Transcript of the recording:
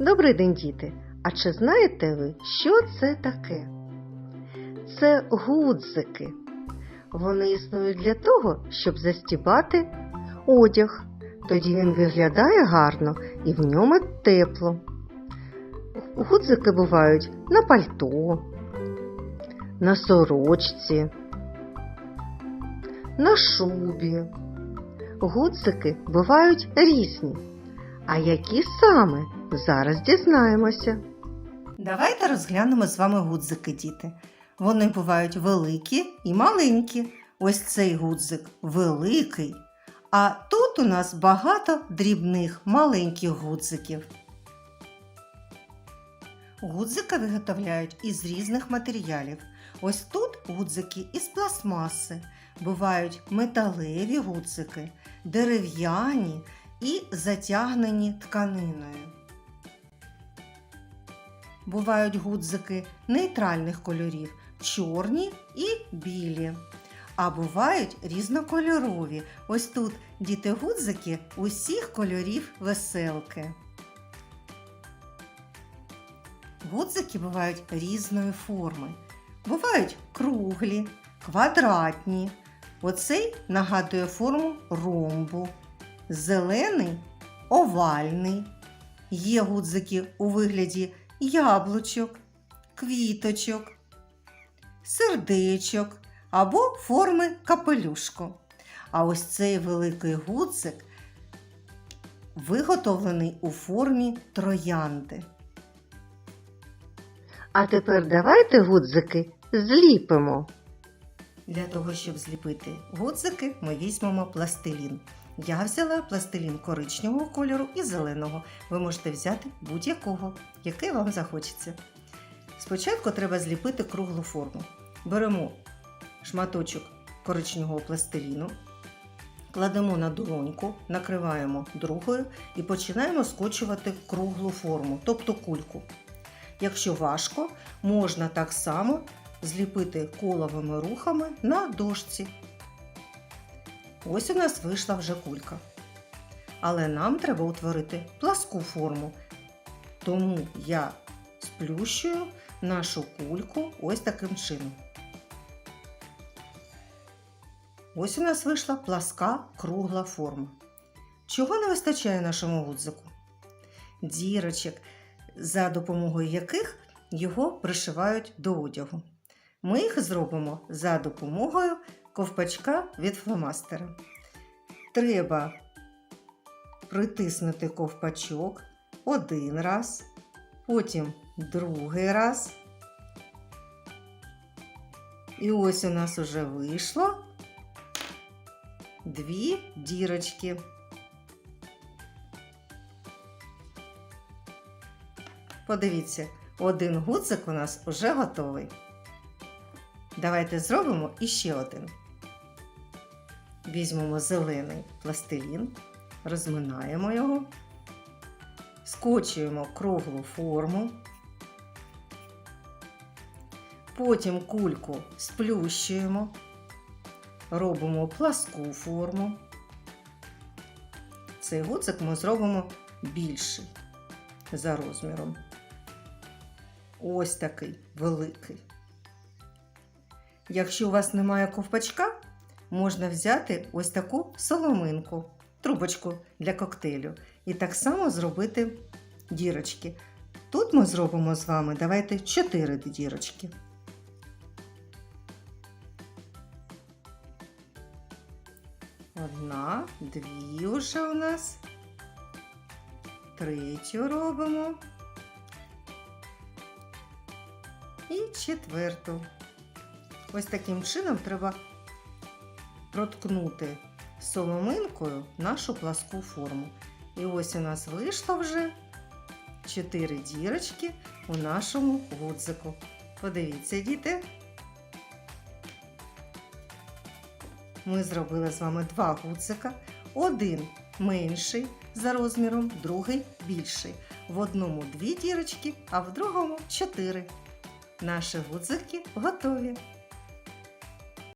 Добрий день, діти! А чи знаєте ви, що це таке? Це гудзики. Вони існують для того, щоб застібати одяг. Тоді він виглядає гарно і в ньому тепло. Гудзики бувають на пальто, на сорочці, на шубі. Гудзики бувають різні. А які саме зараз дізнаємося. Давайте розглянемо з вами гудзики, діти. Вони бувають великі і маленькі. Ось цей гудзик великий. А тут у нас багато дрібних маленьких гудзиків. Гудзики виготовляють із різних матеріалів. Ось тут гудзики із пластмаси. Бувають металеві гудзики, дерев'яні і затягнені тканиною. Бувають гудзики нейтральних кольорів чорні і білі. А бувають різнокольорові. Ось тут діти гудзики усіх кольорів веселки. Гудзики бувають різної форми. Бувають круглі, квадратні. Оцей нагадує форму ромбу. Зелений овальний. Є гудзики у вигляді яблучок, квіточок, сердечок або форми капелюшку. А ось цей великий гудзик виготовлений у формі троянди. А тепер давайте гудзики зліпимо. Для того, щоб зліпити гудзики, ми візьмемо пластилін. Я взяла пластилін коричневого кольору і зеленого. Ви можете взяти будь-якого, який вам захочеться. Спочатку треба зліпити круглу форму. Беремо шматочок коричневого пластиліну, кладемо на долоньку, накриваємо другою і починаємо скочувати круглу форму, тобто кульку. Якщо важко, можна так само зліпити коловими рухами на дошці. Ось у нас вийшла вже кулька. Але нам треба утворити пласку форму. Тому я сплющую нашу кульку ось таким чином. Ось у нас вийшла пласка кругла форма. Чого не вистачає нашому гудзику? Дірочок, за допомогою яких його пришивають до одягу. Ми їх зробимо за допомогою ковпачка від фломастера. Треба притиснути ковпачок один раз, потім другий раз. І ось у нас уже вийшло дві дірочки. Подивіться, один гудзик у нас уже готовий. Давайте зробимо іще один. Візьмемо зелений пластилін, розминаємо його, скочуємо круглу форму, потім кульку сплющуємо, робимо пласку форму. Цей гудзик ми зробимо більший за розміром. Ось такий великий. Якщо у вас немає ковпачка, можна взяти ось таку соломинку, трубочку для коктейлю, і так само зробити дірочки. Тут ми зробимо з вами, давайте 4 дірочки. Одна, дві вже у нас. Третю робимо. І четверту. Ось таким чином треба проткнути соломинкою нашу пласку форму. І ось у нас вийшло вже 4 дірочки у нашому гудзику. Подивіться, діти. Ми зробили з вами два гудзика. Один менший за розміром, другий більший. В одному дві дірочки, а в другому чотири. Наші гудзики готові.